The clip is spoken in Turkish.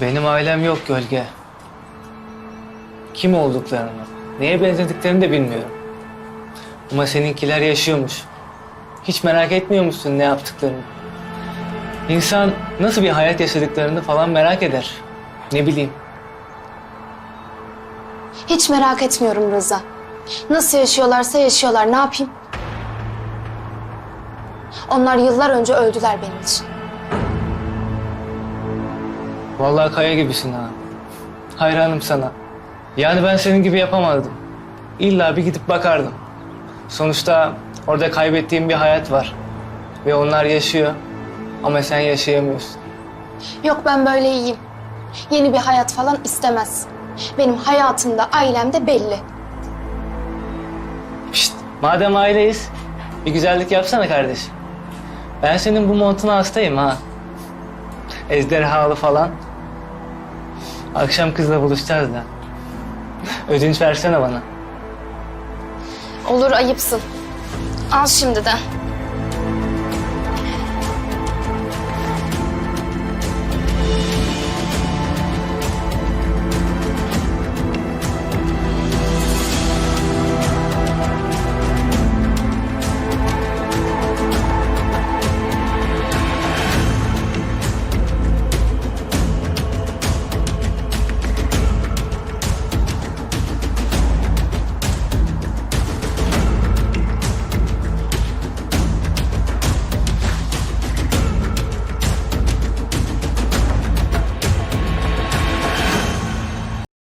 Benim ailem yok gölge. Kim olduklarını, neye benzediklerini de bilmiyorum. Ama seninkiler yaşıyormuş. Hiç merak etmiyor musun ne yaptıklarını? İnsan nasıl bir hayat yaşadıklarını falan merak eder. Ne bileyim. Hiç merak etmiyorum Rıza. Nasıl yaşıyorlarsa yaşıyorlar ne yapayım? Onlar yıllar önce öldüler benim için. Vallahi kaya gibisin ha. Hayranım sana. Yani ben senin gibi yapamazdım. İlla bir gidip bakardım. Sonuçta orada kaybettiğim bir hayat var. Ve onlar yaşıyor. Ama sen yaşayamıyorsun. Yok ben böyle iyiyim. Yeni bir hayat falan istemez. Benim hayatımda, ailemde belli. Pişt, madem aileyiz, bir güzellik yapsana kardeşim. Ben senin bu montuna hastayım ha. Ejderhalı falan. Akşam kızla buluşacağız da. Ödünç versene bana. Olur ayıpsın. Al şimdi